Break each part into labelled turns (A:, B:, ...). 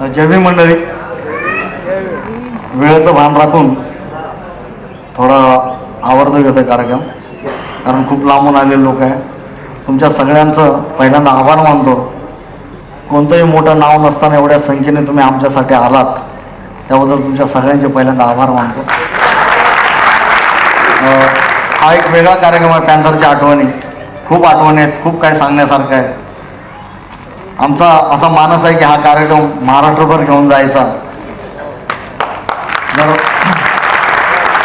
A: जय मंडळी. वेळेचं भान राखून थोडा आवर्त घेतो कार्यक्रम. कारण खूप लांबून आलेले लोक आहे. तुमच्या सगळ्यांचं पहिल्यांदा आभार मानतो. कोणतंही मोठं नाव नसताना एवढ्या संख्येने तुम्ही आमच्यासाठी आलात. त्याबद्दल तुमच्या सगळ्यांचे पहिल्यांदा आभार मानतो. हा एक वेगळा कार्यक्रम आहे पॅन्थरच्या आठवणी. खूप आठवणी आहेत खूप काही सांगण्यासारखं आहे. आमचा असा मानस आहे की हा कार्यक्रम महाराष्ट्रभर घेऊन जायचा. जर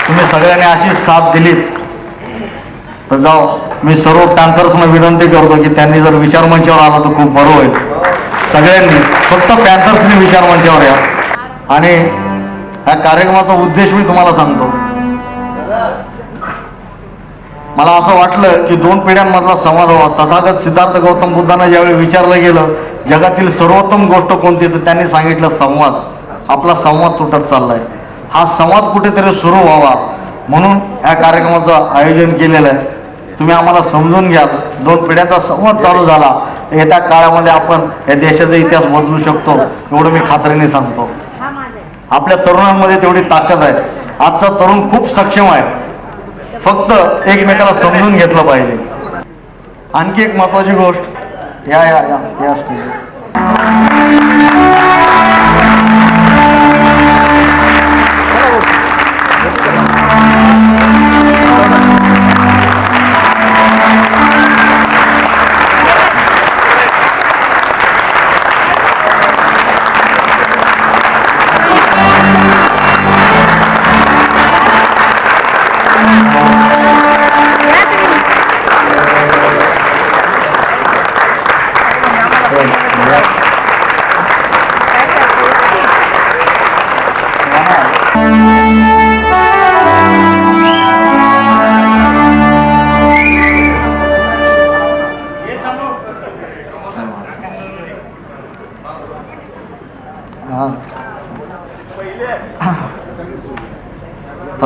A: तुम्ही सगळ्यांनी अशी साथ दिलीत. तर जाऊ मी सर्व पॅन्थर्सना विनंती करतो की त्यांनी जर विचार मंचावर आला तर खूप बरं होईल. सगळ्यांनी फक्त पॅन्थर्सनी विचार मंचावर या. आणि ह्या कार्यक्रमाचा उद्देश मी तुम्हाला सांगतो. मला असं वाटलं की दोन पिढ्यांमधला संवाद व्हावा तथागत सिद्धार्थ गौतम बुद्धांना ज्यावेळी विचारलं गेलं जगातील सर्वोत्तम गोष्ट कोणती तर त्यांनी सांगितलं संवाद. आपला संवाद तुटत चाललाय. हा संवाद कुठेतरी सुरू व्हावा. म्हणून या कार्यक्रमाचं आयोजन केलेलं आहे. तुम्ही आम्हाला समजून घ्या. दोन पिढ्यांचा संवाद चालू झाला. येत्या काळामध्ये आपण या देशाचा इतिहास बदलू शकतो. एवढं मी खात्रीने सांगतो. आपल्या तरुणांमध्ये तेवढी ताकद आहे. आजचा तरुण खूप सक्षम आहे. फक्त एकमेकाला समजून घेतलं पाहिजे. आणखी एक महत्वाची गोष्ट या या या या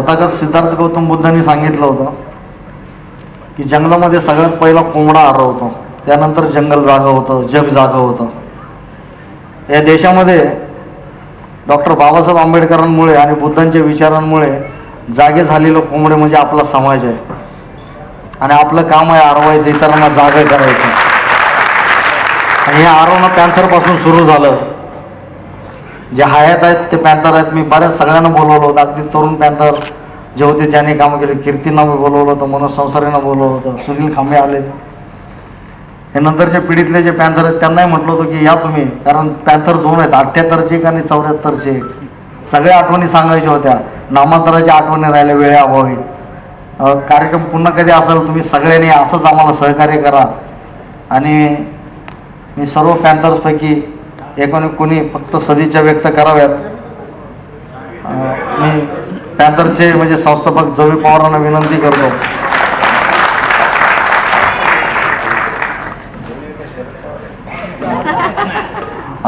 A: तथागत सिद्धार्थ गौतम बुद्धांनी सांगितलं होतं की जंगलामध्ये सगळ्यात पहिला कोंबडा आरवतो त्यानंतर जंगल जागं होतं जग जागं होतं. या देशामध्ये डॉक्टर बाबासाहेब आंबेडकरांमुळे आणि बुद्धांच्या विचारांमुळे जागे झालेलं कोंबडे म्हणजे आपला समाज आहे. आणि आपलं काम आहे आरवायचं इतरांना जागे करायचं. आणि हे आरवणं पॅन्थरपासून सुरू झालं. जे हयात आहेत ते पॅन्थर आहेत. मी बऱ्याच सगळ्यांना बोलवलं होतं. अगदी तरुण पॅन्थर जे होते ज्याने कामं केली. कीर्तींना मी बोलवलं होतं मनोज संसारेनं बोलवलं होतं. सुनील खांबे आले. हे नंतरच्या पिढीतले जे पॅन्थर आहेत त्यांनाही म्हटलं होतं की या तुम्ही. कारण पॅन्थर दोन आहेत. अठ्ठ्याहत्तरचे एक आणि चौऱ्याहत्तरचे एक. सगळ्या आठवणी सांगायच्या होत्या. नामांतराच्या आठवणी राहिल्या वेळेअभावी कार्यक्रम पुन्हा कधी असेल तुम्ही सगळ्यांनी असंच आम्हाला सहकार्य करा. आणि मी सर्व पॅन्थर्सपैकी एकोणी कोणी फक्त सदिच्छा व्यक्त कराव्यात. मी पॅन्थरचे म्हणजे संस्थापक जवी पवारांना विनंती करतो.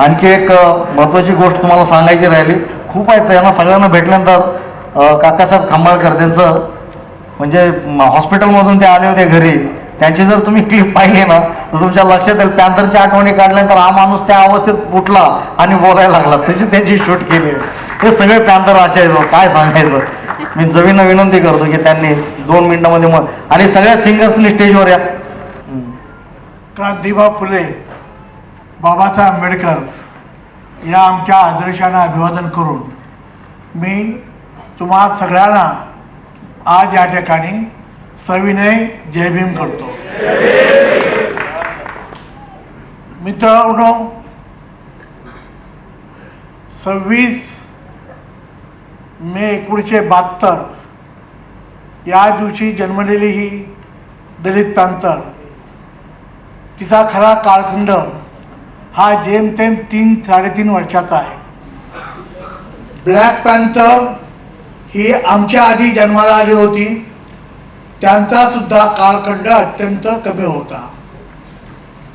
A: आणखी एक महत्त्वाची गोष्ट तुम्हाला सांगायची राहिली. खूप आहेत यांना सगळ्यांना भेटल्यानंतर काकासाहेब खांबाळकर त्यांचं म्हणजे हॉस्पिटलमधून ते आले होते घरी. त्यांची जर तुम्ही क्लिप पाहिली ना तर तुमच्या लक्षात येईल पॅन्थरच्या आठवणी काढल्यानंतर हा माणूस त्या अवस्थेत उठला आणि बोलायला लागला. त्याची त्यांची शूट केली. हे सगळे पॅन्थर असायचो काय सांगायचं? मी जमीन विनंती करतो की त्यांनी दोन मिनिटामध्ये मग आणि सगळ्या सिंगर्सनी स्टेजवर या.
B: क्रांतिबा फुले बाबासाहेब आंबेडकर या आमच्या आदर्शांना अभिवादन करून मी तुम्हा सगळ्यांना आज या ठिकाणी सविनय जय भीम करतो. मित्रांनो सव्वीस मे एकोणीसशे बहात्तर या दिवशी जन्मलेली ही दलित प्रांतर तिचा खरा कालखंड हा जेमतेम तीन साडेतीन वर्षाचा आहे. ब्लॅक प्रांतर ही आमच्या आधी जन्माला आली होती. त्यांचा सुद्धा कालखंड अत्यंत कमी होता.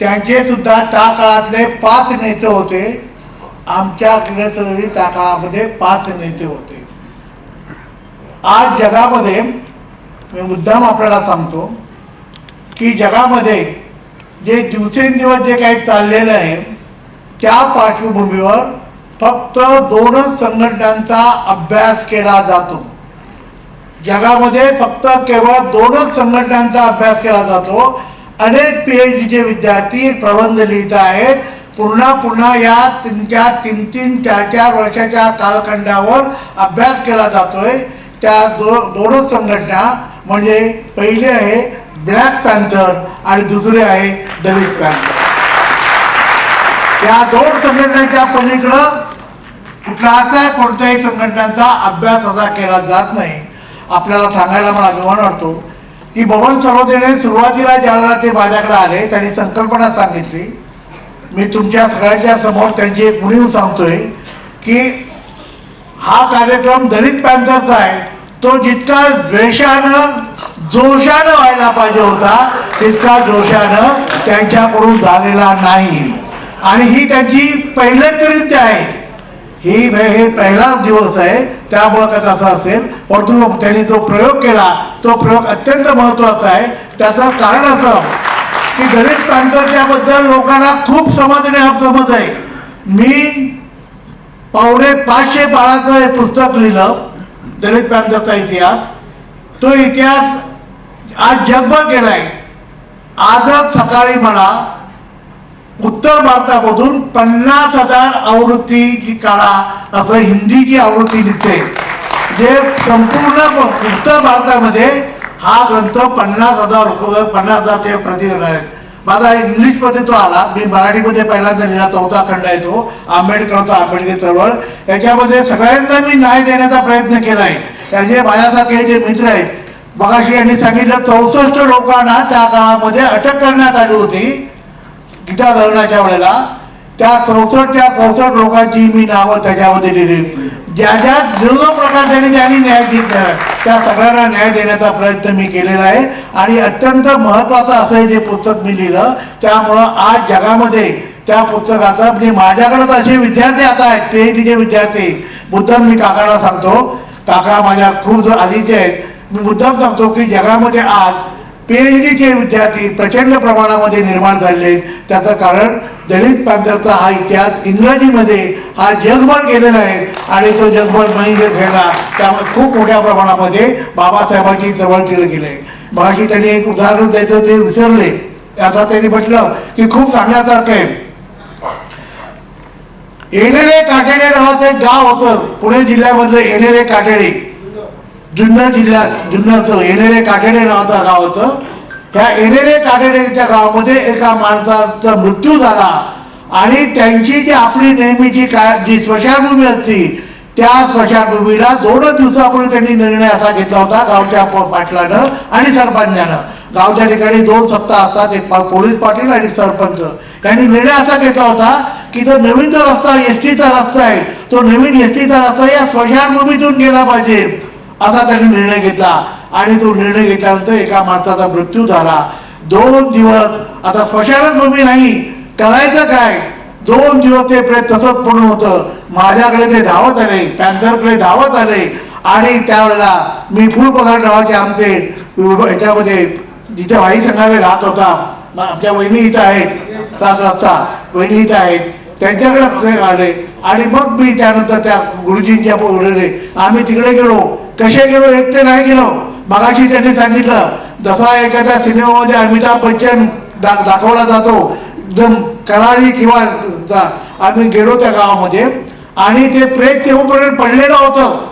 B: त्यांचे सुद्धा त्या काळातले पाच नेते होते. आमच्याकडे सगळे त्या काळामध्ये पाच नेते होते. आज जगामध्ये मी मुद्दाम आपल्याला सांगतो की जगामध्ये जे दिवसेंदिवस जे काही चाललेलं आहे त्या पार्श्वभूमीवर फक्त दोनच संघटनांचा अभ्यास केला जातो. जगामध्ये फक्त केवळ दोनच संघटनांचा अभ्यास केला जातो. अनेक पी एच डीचे विद्यार्थी प्रबंध लिहित आहेत. पुन्हा पुन्हा या तुमच्या तीन तीन चार चार वर्षाच्या कालखंडावर अभ्यास केला जातोय. त्या दो दोनच संघटना म्हणजे पहिले आहे ब्लॅक पॅन्थर आणि दुसरे आहे दलित पॅन्थर या दोन संघटनांच्या पलीकडं कुठलाच कोणत्याही संघटनांचा अभ्यास असा केला जात नाही. आपल्याला सांगायला मला अभिमान वाटतो की बबन सरोदेने सुरुवातीला ज्याला ते माझ्याकडे आले त्यांनी संकल्पना सांगितली. मी तुमच्या सगळ्यांच्या समोर त्यांची एक उणीव सांगतोय की हा कार्यक्रम दलित पॅन्थरचा आहे. तो जितका द्वेषानं जोशानं व्हायला पाहिजे होता तितका जोशानं त्यांच्याकडून झालेला नाही. आणि ही त्यांची पहिल्याकरित्य आहे. ही हे पहिला दिवस आहे. त्यामुळं त्याचा असं असेल परंतु त्यांनी जो प्रयोग केला तो प्रयोग अत्यंत महत्त्वाचा आहे. त्याचं कारण असं की दलित पॅन्थरच्या लोकांना खूप समज आणि अपसमज आहे. मी पावणे पाचशे बाळाचं हे पुस्तक लिहिलं दलित पॅन्थरचा इतिहास. तो इतिहास आज जगभर गेलाय. आजच सकाळी मला उत्तर भारतामधून पन्नास हजार आवृत्तीची काढा असं हिंदीची आवृत्ती निघते. जे संपूर्ण उत्तर भारतामध्ये हा ग्रंथ पन्नास हजार रुपये पन्नास हजार ते प्रति आहेत. माझा इंग्लिशमध्ये तो आला मी मराठीमध्ये पहिल्यांदा लिहिला चौथा खंड आहे तो आंबेडकरचा आंबेडकर चळवळ. याच्यामध्ये सगळ्यांना मी न्याय देण्याचा प्रयत्न केला आहे त्याचे माझ्यासारखे जे मित्र आहेत मगाशी यांनी सांगितलं चौसष्ट लोकांना त्या काळामध्ये अटक करण्यात आली होती. गीता धरणाच्या वेळेला त्या चौसष्टच्या चौसष्ट लोकांची मी नावं त्याच्यामध्ये लिहिली ज्या ज्या जो प्रकार त्यांनी त्यांनी न्याय दिला त्या सगळ्यांना न्याय देण्याचा प्रयत्न मी केलेला आहे. आणि अत्यंत महत्वाचं असं हे जे पुस्तक मी लिहिलं त्यामुळं आज जगामध्ये त्या पुस्तकाचं म्हणजे माझ्याकडं तर असे विद्यार्थी आता आहेत पी एच डीचे विद्यार्थी. मुद्दाम मी काकाला सांगतो काका माझ्या खूप आधीचे आहेत. मी मुद्दाम सांगतो की जगामध्ये आज पीएचडीचे विद्यार्थी प्रचंड प्रमाणामध्ये निर्माण झालेले त्याचं कारण दलित पॅन्थरचा हा इतिहास इंग्रजीमध्ये हा जगभर गेलेला आहे आणि तो जगभर नाही गेला त्यामुळे खूप मोठ्या प्रमाणामध्ये बाबासाहेबांची चळवळ केलं गेले आहे. मगाशी त्यांनी एक उदाहरण द्यायचं ते विसरले. आता त्यांनी म्हटलं की खूप सांगण्यासारखं आहे. येणेरे काटेडे नावाचं एक गाव होतं. पुणे जिल्ह्यामधलं येणेरे काटेडे जुन्नर जिल्ह्यात जुन्नरचं येणेरे काटेडे नावाचं गाव होतं. त्या येणेरे काटेडेच्या गावामध्ये एका माणसाचा मृत्यू झाला. आणि त्यांची जी आपली नेहमीची काय जी स्मशानभूमी असती त्या स्मशानभूमीला दोनच दिवसापूर्वी त्यांनी निर्णय असा घेतला होता गावच्या पाटलानं आणि सरपंचानं. गावच्या ठिकाणी दोन सप्ताह असतात एक पोलीस पाटील आणि सरपंच. त्यांनी निर्णय असा घेतला होता की जो नवीन जो रस्ता एस टीचा रस्ता आहे तो नवीन एस टीचा रस्ता या स्मशानभूमीतून गेला पाहिजे. असा त्यांनी निर्णय घेतला आणि तो निर्णय घेतल्यानंतर एका माणसाचा मृत्यू झाला. दोन दिवस आता स्मशानभूमी नाही करायचं काय? दोन दिवस ते प्रेत तसंच पडून होतं. माझ्याकडे ते धावत आले पॅन्थरकडे धावत आले. आणि त्यावेळेला मी फुल पगार नावाचे आमचे याच्यामध्ये जिथे वाई संघावे राहत होता आमच्या वहिनी इथं आहेत. सात रस्ता वहिनी इथं आहेत. त्यांच्याकडे आले आणि मग मी त्यानंतर त्या गुरुजींच्या आम्ही तिकडे गेलो. कसे गेलो एकटे नाही गेलो. मगाशी त्यांनी सांगितलं जसा एखाद्या सिनेमामध्ये अमिताभ बच्चन दा दाखवला जातो एकदम करारी किंवा जा- आम्ही गेलो त्या गावामध्ये आणि ते प्रेत तेव्हापर्यंत पडलेलं होतं.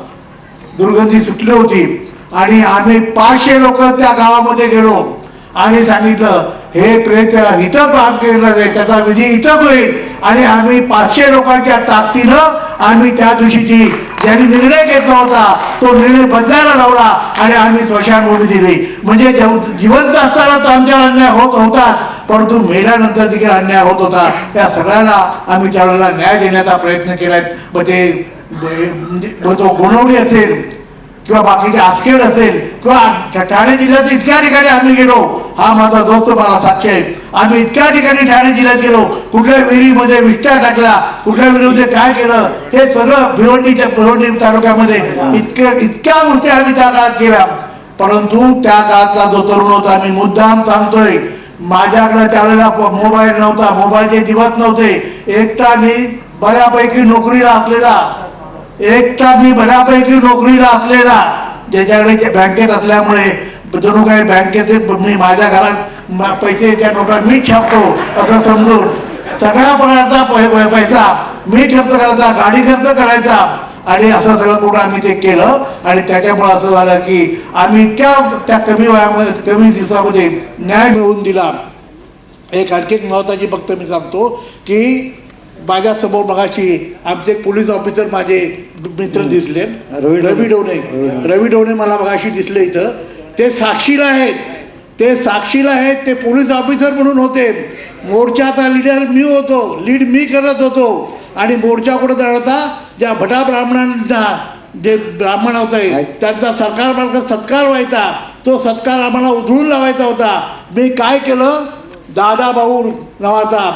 B: दुर्गंधी सुटली होती. आणि आम्ही पाचशे लोक त्या गावामध्ये गेलो. आणि सांगितलं हे प्रेत इथं काम केलं आहे त्याचा विधी इथंच होईल. आणि आम्ही पाचशे लोकांच्या ताकदीनं आम्ही त्या दिवशी ती ज्यांनी निर्णय घेतला होता तो निर्णय बदलायला लावला आणि आम्ही स्मशानभूमी दिली. म्हणजे जिवंत असताना तर आमच्यावर अन्याय होत होता परंतु मेल्यानंतर देखील अन्याय होत होता. त्या सगळ्यांना आम्ही त्यावेळेला न्याय देण्याचा प्रयत्न केलाय. मग ते तो गोणवली असेल किंवा बाकीचे आसखेड असेल किंवा ठाणे जिल्ह्यात इतक्या ठिकाणी आम्ही गेलो. हा माझा दोस्त मला साक्षी आहे. आम्ही इतक्या ठिकाणी ठाणे जिल्ह्यात गेलो. कुठल्या विहिरीमध्ये विष्टा टाकला कुठल्या विहिरीमध्ये काय केलं हे सगळं भिवंडीच्या भिवंडी तालुक्यामध्ये इतके इतक्या गोष्टी आम्ही त्या काळात केल्या. परंतु त्या काळातला जो तरुण होता मी मुद्दाम सांगतोय माझ्याकडे त्यावेळेला मोबाईल नव्हता मोबाईलचे दिवस नव्हते. एकटा मी बऱ्यापैकी नोकरीला असलेला. एकटा मी बऱ्यापैकी नोकरीला असलेला. ज्याच्याकडे ते बँकेत असल्यामुळे जणू काही बँकेत मी माझ्या घरात पैसे त्या नोटा मी छापतो असं समजून. सगळ्या प्रकारचा पैसा मी खर्च करायचा गाडी खर्च करायचा. आणि असं सगळं करून आम्ही ते केलं. आणि त्याच्यामुळे असं झालं की आम्ही त्या त्या कमी वयामध्ये कमी दिवसामध्ये न्याय मिळवून दिला. एक आणखी एक महत्त्वाची फक्त मी सांगतो की माझ्यासमोर मगाशी आमचे पोलीस ऑफिसर माझे मित्र दिसले.
A: रवी.
B: रवी डोणे रवी डोणे मला मगाशी दिसले इथं. ते साक्षीला आहेत. ते साक्षीला आहेत ते पोलीस ऑफिसर म्हणून होते. मोर्चाचा लीडर मी होतो लीड मी करत होतो. आणि मोर्चा कुठं जाणार होता ज्या भटा ब्राह्मणांना जे ब्राह्मण होते त्यांचा सरकार मार्ग सत्कार व्हायचा. तो सत्कार आम्हाला उधळून लावायचा होता. मी काय केलं? दादा भाऊ नावाचा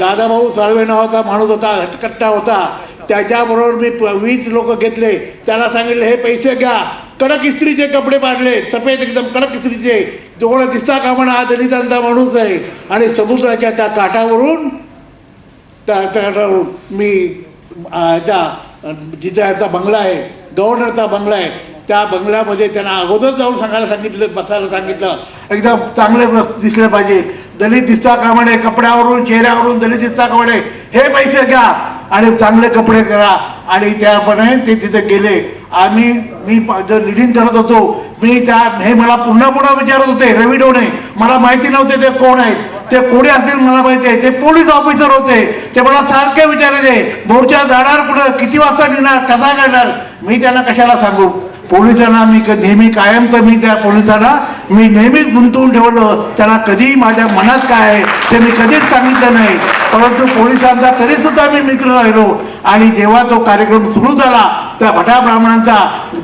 B: दादाभाऊ साळवे नावाचा माणूस होता हटकट्टा होता. त्याच्याबरोबर मी प- वीस लोक घेतले. त्याला सांगितले हे पैसे घ्या. कडक इस्त्रीचे कपडे पाडले. सफेद एकदम कडक इस्त्रीचे. जेवढं दिसता कामणा हा दलितांचा माणूस आहे. आणि समुद्राच्या त्या काठावरून त्या त्या- मी आ, त्या जिथे याचा बंगला आहे गव्हर्नरचा बंगला आहे त्या बंगल्यामध्ये त्यांना अगोदर जाऊन सांगायला सांगितलं बसायला सांगितलं. एकदम चांगले दिसले पाहिजे. दलित दिसता कामाने कपड्यावरून चेहऱ्यावरून दलित दिसता कामाने हे पैसे घ्या. आणि चांगले कपडे करा. आणि त्याप्रमाणे ते तिथे गेले. आम्ही मी जर जो करत होतो मी त्या हे मला पुन्हा पुन्हा विचारत होते रवी डोणे मला माहिती नव्हते ते कोण आहेत. ते कोणी असतील मला माहिती आहे. ते पोलीस ऑफिसर होते. ते मला सारखे विचारायचे भोरच्या जाणार कुठं किती वाजता निघणार कसा करणार? मी त्यांना कशाला सांगू? पोलिसांना मी नेहमी कायम तर मी त्या पोलिसांना मी नेहमीच गुंतवून ठेवलं. त्यांना कधीही माझ्या मनात काय आहे ते मी कधीच सांगितलं नाही. परंतु पोलिसांचा तरीसुद्धा मी मित्र राहिलो. आणि जेव्हा तो कार्यक्रम सुरू झाला त्या भटा ब्राह्मणांचा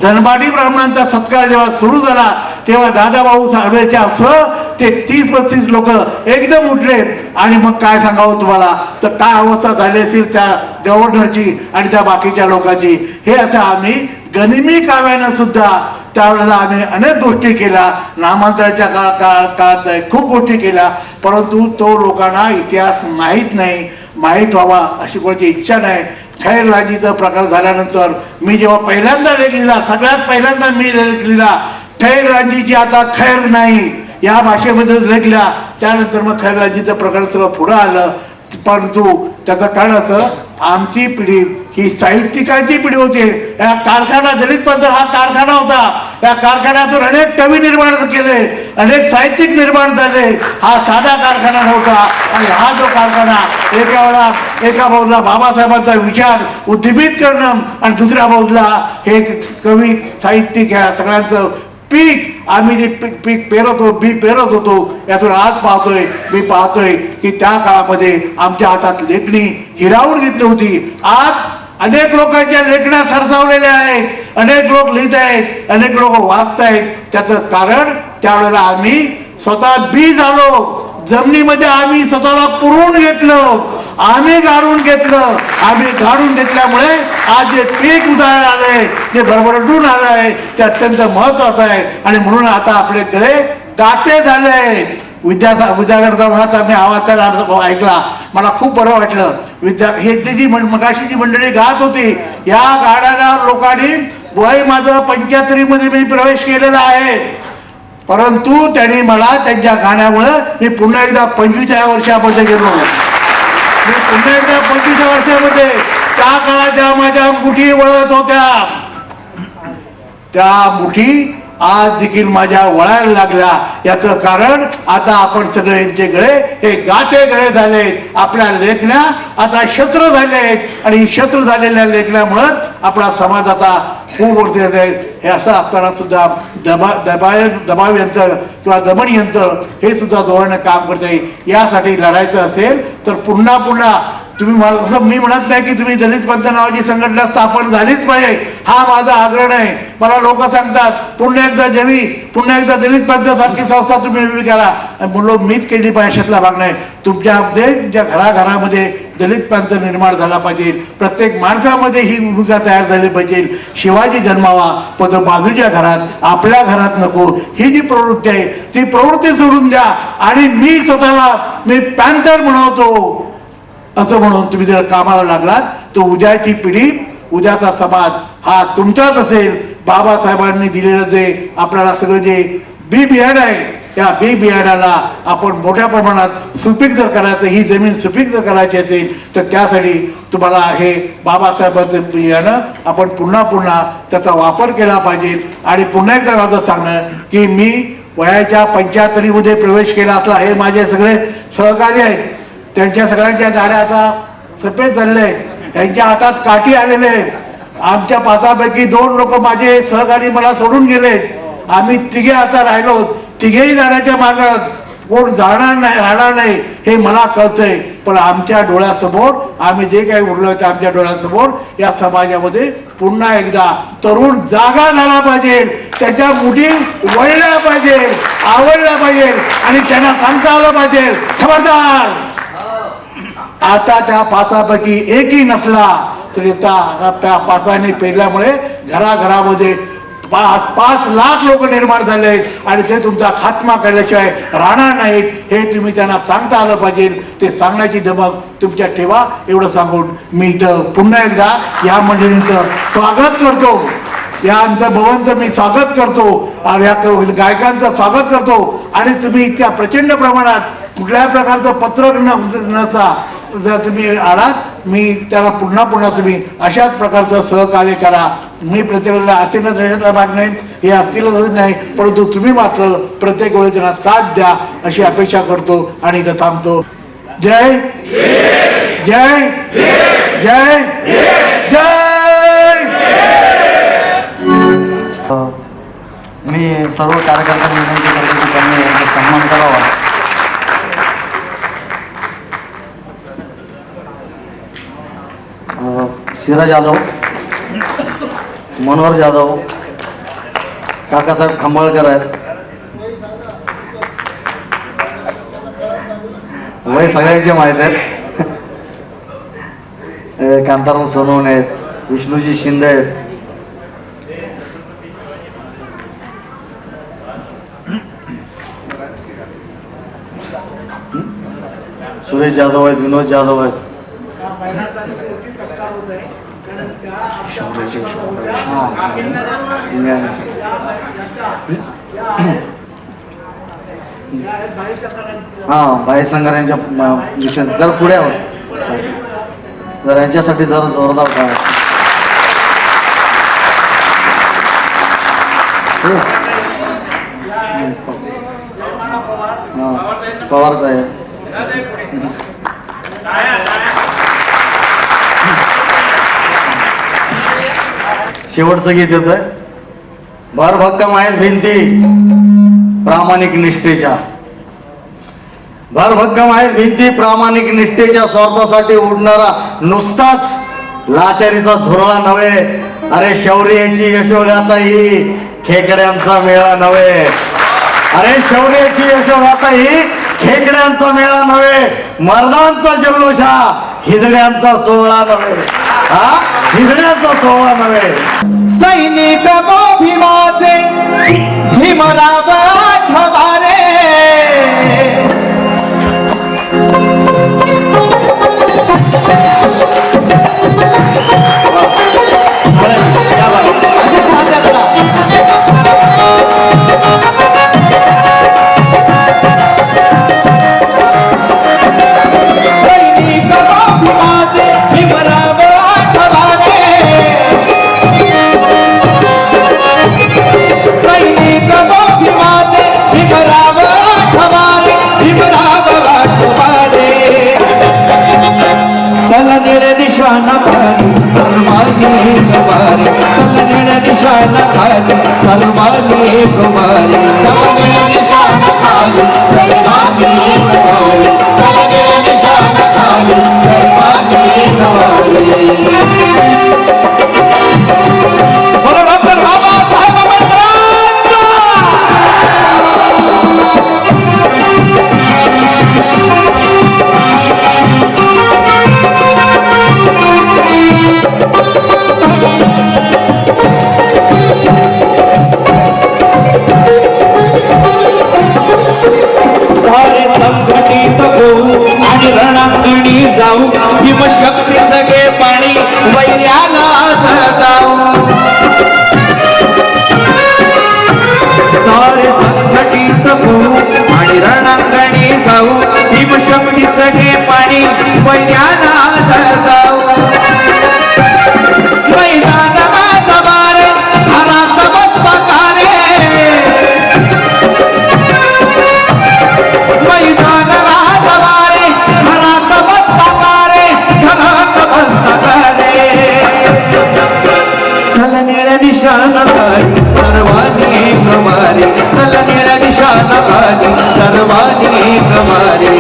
B: धनबाडी ब्राह्मणांचा सत्कार जेव्हा सुरू झाला तेव्हा दादाभाऊ साहेबांच्या असं ते तीस पस्तीस लोक एकदम उठले. आणि मग काय सांगावं तुम्हाला? तर काय अवस्था झाली असेल त्या गव्हर्नरची आणि त्या बाकीच्या लोकांची? हे असं आम्ही गनिमी काव्यानं सुद्धा त्यावेळेला आम्ही अनेक गोष्टी केल्या. नामांतराच्या काळ काळ काळात खूप गोष्टी केल्या. परंतु तो लोकांना इतिहास माहीत नाही माहीत व्हावा अशी कोणाची इच्छा नाही. खैरराजीचा प्रकार झाल्यानंतर मी जेव्हा पहिल्यांदा लेख लिहिला सगळ्यात पहिल्यांदा मी लेख लिहिला खैरराजीची आता खैर नाही. या भाषेमध्ये लेखल्या त्यानंतर मग खैरराजीचं प्रकार सगळं पुढं आलं. परंतु त्याचं कारण असं आमची पिढी ही साहित्यिकांची पिढी होती? या कारखाना दलित पंथ हा कारखाना होता. या कारखान्यातून अनेक कवी निर्माण केले अनेक साहित्यिक निर्माण झाले. हा साधा कारखाना नव्हता. आणि हा जो कारखाना एका वेळा एका बाजूला बाबासाहेबांचा विचार उद्दीपित करणं आणि दुसऱ्या बाजूला हे कवी साहित्यिक ह्या सगळ्यांचं पीक आम्ही जे पीक पीक पेरत होतो बी पेरत होतो यातून आज पाहतोय मी पाहतोय की त्या काळामध्ये आमच्या हातात लेखणी हिरावून घेतली होती. आज अनेक लोकांच्या लेखण्या सरसावलेल्या आहेत अनेक लोक लिहित आहेत अनेक लोक वाचत आहेत. त्याचं कारण त्यावेळेला आम्ही स्वतः बी झालो जमिनीमध्ये आम्ही स्वतःला पुरवून घेतलं. आम्ही गाडून घेतलं. आम्ही गाडून घेतल्यामुळे आज जे पीक उदाहरण आलंय जे भरभरटून आलंय ते अत्यंत महत्वाचं आहे. आणि म्हणून आता आपल्याकडे दाते झाले. विद्या विद्यागरचा मनाचा मी आवाज त्याला ऐकला. मला खूप बरं वाटलं. विद्या हे ते जी मं मगाशी जी मंडळी गात होती या गाण्याला लोकांनी वय माझं पंच्याहत्तरीमध्ये मी प्रवेश केलेला आहे. परंतु त्यांनी मला त्यांच्या गाण्यामुळं मी पुन्हा एकदा पंचवीसाव्या वर्षामध्ये गेलो. मी पुन्हा एकदा पंचवीसाव्या वर्षामध्ये त्या काळाच्या माझ्या मुठी वळत होत्या त्या मुठी आज देखील माझ्या वळायला लागल्या. याचं कारण आता आपण सगळे यांचे गळे हे गाते गळे झालेत. आपल्या लेखण्या आता शत्र झाले आहेत आणि ही झालेल्या लेखण्यामुळं आपला समाज आता खूप वरती येत आहे. हे असं असताना सुद्धा दबा दबाय दबाव यंत्र किंवा दमन यंत्र हे सुद्धा धोरण काम करते. यासाठी लढायचं असेल तर पुन्हा पुन्हा तुम्ही मला असं मी म्हणत नाही की तुम्ही दलित पंथ नावाची संघटना स्थापन झालीच पाहिजे. हा माझा आग्रह नाही. मला लोक सांगतात पुन्हा एकदा जमी पुन्हा एकदा दलित पंथासारखी संस्था तुम्ही उभी करा. आणि म्हणलो मीच केली पाहिजे अशातला भाग नाही. तुमच्या ज्या घराघरामध्ये दलित पंथ निर्माण झाला पाहिजे प्रत्येक माणसामध्ये ही भूमिका तयार झाली पाहिजे. शिवाजी जन्मावा पण तो बाजूच्या घरात आपल्या घरात नको. ही जी प्रवृत्ती आहे ती प्रवृत्ती सोडून द्या. आणि मी स्वतःला मी पॅन्थर म्हणवतो असं म्हणून तुम्ही जर कामाला लागलात तर उद्याची पिढी उद्याचा समाज हा तुमचाच असेल. बाबासाहेबांनी दिलेलं जे आपल्याला सगळं जे बी बियाणं आहे त्या बी बियाणाला आपण मोठ्या प्रमाणात सुपीक जर करायचं ही जमीन सुपीक जर करायची असेल तर त्यासाठी तुम्हाला हे बाबासाहेबांचं बियाणं आपण पुन्हा पुन्हा त्याचा वापर केला पाहिजे. आणि पुन्हा एकदा माझं सांगणं की मी वयाच्या पंच्याहत्तरीमध्ये प्रवेश केला असला हे माझे सगळे सहकारी आहेत. त्यांच्या सगळ्यांच्या गाड्या आता सफेद झालेल्या आहेत. हातात काठी आलेले आहेत. आमच्या पाचापैकी दोन लोक माझे सहकारी मला सोडून गेले आम्ही तिघे आता राहिलो तिघेही जाण्याच्या मागत कोण जाणार नाही राहणार नाही हे मला कळतंय. पण आमच्या डोळ्यासमोर आम्ही जे काही उरलो ते आमच्या डोळ्यासमोर या समाजामध्ये पुन्हा एकदा तरुण जागा झाला पाहिजे. त्याच्या मुठी वळल्या पाहिजे आवडल्या पाहिजे आणि त्यांना सांगता आलं पाहिजे. खबरदार! आता त्या पाचापैकी एकही नसला तरी त्या त्या पाचाने पेरल्यामुळे घराघरामध्ये पाच पाच लाख लोक निर्माण झाले आहेत आणि ते तुमचा खात्मा केल्याशिवाय राहणार नाहीत. हे तुम्ही त्यांना सांगता आलं पाहिजे. ते सांगण्याची धमक तुमच्या ठेवा. एवढं सांगून मी इथं पुन्हा एकदा या मंडळींचं स्वागत करतो. या आमचं भवनचं मी स्वागत करतो. आणि या गायकांचं स्वागत करतो. आणि तुम्ही इतक्या प्रचंड प्रमाणात कुठल्याही प्रकारचं पत्रक न नसा जर तुम्ही आलात मी त्याला पुन्हा पुन्हा तुम्ही अशाच प्रकारचं सहकार्य करा. मी प्रत्येकाला वेळेला न त्याच्यातला भाग नाही हे असतीलच नाही परंतु तुम्ही मात्र प्रत्येक वेळी त्यांना साथ द्या अशी अपेक्षा करतो आणि इथं थांबतो. जय! जय! जय! जय!
A: मी सर्व कार्यकर्त्यांना विनंती करतो की त्यांनी सन्मान करावा. अ, सिराज यादव मनोहर जाधव काकासाहेब खंबाळकर आहेत. वय सगळ्यांचे माहीत आहेत. कांताराम सोनवणे आहेत विष्णूजी शिंदे आहेत. सुरेश जाधव आहेत विनोद जाधव आहेत. हा भाई संघार यांच्या म- विषय जर पुढे आहोत जर यांच्यासाठी जरा जोरदार काय हो. पवार साहेब. शेवटचं गीत येत भर भक्कम आहेत भिंती प्रामाणिक निष्ठेच्या. भर भक्कम आहेत भिंती प्रामाणिक निष्ठेच्या स्वार्थासाठी उडणारा नुसताच लाचारीचा धुरळा नव्हे. अरे शौर्याची यशोगाथा ही खेकड्यांचा मेळा नव्हे. अरे शौर्याची यशोगाथा ही खेकड्यांचा मेळा नव्हे. मर्दांचा जल्लोषा हिजड्यांचा सोहळा नव्हे. हा? हिजड्यांचा सोहळा नव्हे.
C: सैनिक भीमाचे भीमराव आठवारे. मैदाना सरदाव मैदाना सबारे हरा सबत पकारे मैदाना सबारे हरा सर्वानी कमारे सर्वानी कमारे